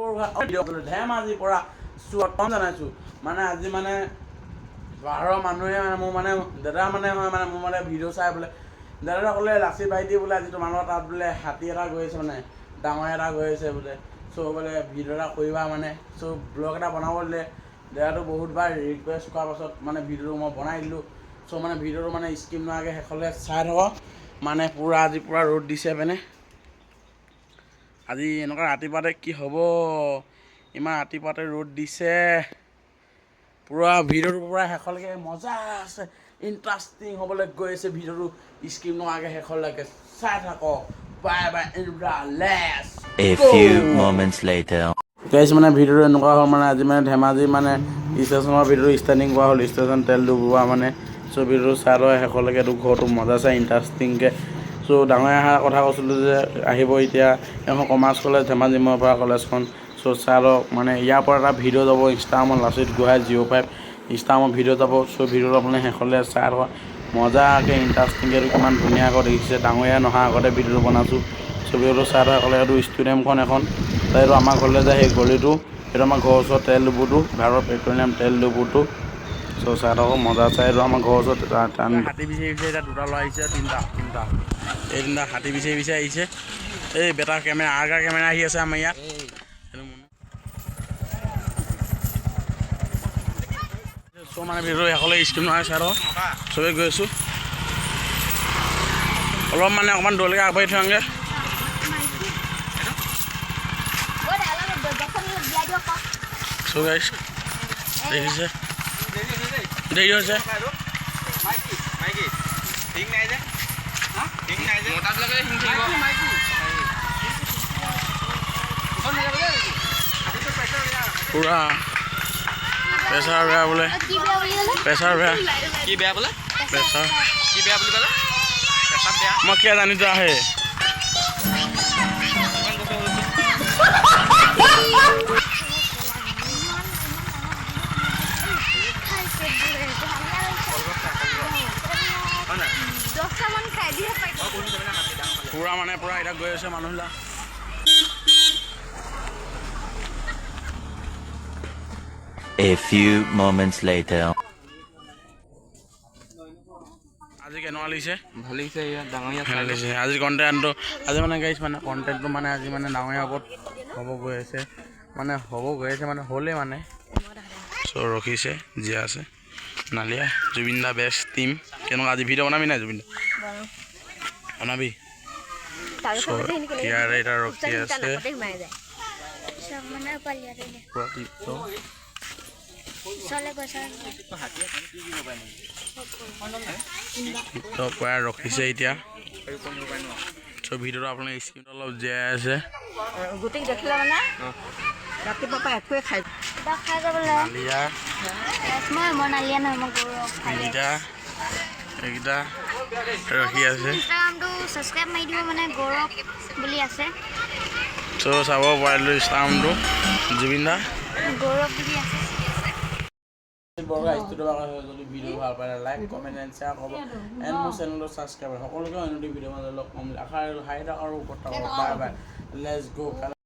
ধেমাজিৰ পৰা স্বাগতম জনাইছোঁ। মানে আজি মানে বাহিৰৰ মানুহে মানে মোৰ মানে দাদা মানে হয় মানে মোৰ মানে ভিডিঅ' চাই বোলে দাদা ক'লে লাচি ভাইটি বোলে আজি তোমালোকৰ তাত বোলে হাতী এটা গৈ আছে মানে ডাঙৰ এটা গৈ আছে বোলে। চ' বোলে ভিডিঅ' এটা কৰিবা মানে চ' ব্লগ এটা বনাব দিলে। দাদাটো বহুতবাৰ ৰিকুৱেষ্ট কৰাৰ পাছত মানে ভিডিঅ'টো মই বনাই দিলোঁ। চ' মানে ভিডিঅ'টো মানে স্কিম নোহোৱাকৈ শেষলৈ চাই থাকক। মানে পূৰা আজি পূৰা ৰ'দ দিছে মানে। আজি এনেকুৱা ৰাতিপুৱাতে কি হ'ব? ইমান ৰাতিপুৱাতে ৰ'দ দিছে। পূৰা ভিডিঅ'টো পূৰা শেষলৈকে মজা আছে। ইণ্টাৰেষ্টিং হ'বলৈ গৈ আছে ভিডিঅ'টো। স্ক্ৰীন নোহোৱাকৈ শেষলৈকে চাই থাকক। বাই বাই মানে ভিডিঅ'টো এনেকুৱা হ'ল মানে আজি মানে ধেমাজি মানে ষ্টেচনৰ ভিডিঅ'টো ষ্টেণ্ডিং কৰা হ'ল। ষ্টেচন তেল ডুবোৱা মানে চ' ভিডিঅ'টো চাই লয় শেষলৈকে তো ঘৰটো মজা চাই ইণ্টাৰেষ্টিংকৈ চ' ডাঙৰ অহা কথা কৈছিলোঁ যে আহিব এতিয়া এখন কমাৰ্চ কলেজ ধেমাজি মোৰ পৰা কলেজখন। চ' লওক মানে ইয়াৰ পৰা এটা ভিডিঅ' যাব ইনষ্টাগ্ৰামত লাচিত গোহাঁই জিৰ' ফাইভ ইনষ্টাগ্ৰামত ভিডিঅ' যাব। চ' ভিডিঅ'টো আপুনি শেষলৈ লওক মজাকৈ ইণ্টাৰেষ্টিংকৈ এইটো কিমান ধুনীয়াকৈ দেখিছে ডাঙৰীয়া নহা আগতে ভিডিঅ'টো বনাইছোঁ। চ' ভিডিঅ'টো লওক শেষলৈ এইটো ষ্টেডিয়ামখন এখন এইটো আমাৰ ঘৰলৈ যায় সেই গলিটো। এইটো আমাৰ ঘৰৰ ওচৰত তেল ডিপুটো ভাৰত পেট্ৰলিয়াম তেল ডিপুটো চ' চাই থাকক মজা চাই এইটো আমাৰ ঘৰৰ ওচৰত হাতী বিচাৰি বিচাৰি এতিয়া দুটা ল'ৰা আহিছে তিনিটা তিনিটা। এই তিনিটা হাতী বিচাৰি বিচাৰি আহিছে। এই বেটা কেমেৰা আৰ কেমেৰা আহি আছে আমাৰ ইয়াত। চ' মানে ভিডিঅ' শেষলৈ স্ক্ৰীন নহয় চাই থাকক চবেই গৈ আছোঁ। অলপ মানে অকণমান দূৰলৈকে আগবাঢ়ি থওঁগৈ। চ' গাইছ দেখিছে? দেৰি হৈছে পূৰা প্ৰেছাৰ বেয়া বোলে প্ৰেছাৰ বেয়া কি বেয়া বোলে প্ৰেছাৰ কি বেয়া বুলি ক'লে পেচাব বেয়া মই কিয় জানি যোৱা আহে পূৰা মানে পূৰা এতিয়া গৈ আছে মানুহবিলাক। A few moments later. আজি কেনেকুৱা লাগিছে? ভালো লাগিছে ইয়াত ডাঙৰীয়া ভালো লাগিছে। আজি কণ্টেণ্টটো আজি মানে গাইছ মানে কণ্টেণ্টটো মানে আজি মানে ডাঙৰীয়া ওপৰত হ'ব গৈ আছে। মানে হ'ব গৈ আছে মানে হ'লেই মানে। চ' ৰখিছে জীয়া আছে। নালিয়া জুবিন দা বেষ্ট টিম কেনেকুৱা আজি ভিডিঅ' বনাবি নাই জুবিন দা বনাবি? ইয়াৰে এতিয়া ৰখি আছে। সোমাই যায় চব মানে পালিয়াতে পূৰা টিপটো চলে গৈছে টিপটো পূৰা ৰখিছে এতিয়া। চ' ভিডিঅ'টো আপোনাৰ স্ক্ৰীণত অলপ জীয়াই আছে। গোটেই দেখিলে মানে? ৰাতিপুৱা পৰা একোৱে খাই খাই যাবলৈ। নালিয়া। মই মই নালিয়া নহয় মই খাই এইকেইটা ৰখি আছে। দিব মানে গৌৰৱ বুলি আছে। চ' চাব পাৰিলোঁ ইনষ্টাগ্ৰামটো। জুবিন দা? গৌৰৱ বুলি আছে। যদি ভিডিঅ' ভালো পায় লাইক কমেণ্ট এণ্ড শ্বেয়াৰ কৰিব। এণ্ড মোৰ চেনেলটো ছাবস্ক্ৰাইব সকলোকে অন্য ভিডিঅ' মাজত লগ পাম আশা হাই থাকক আৰু ওপৰত থাকক। বাই বাই লেটছ গ'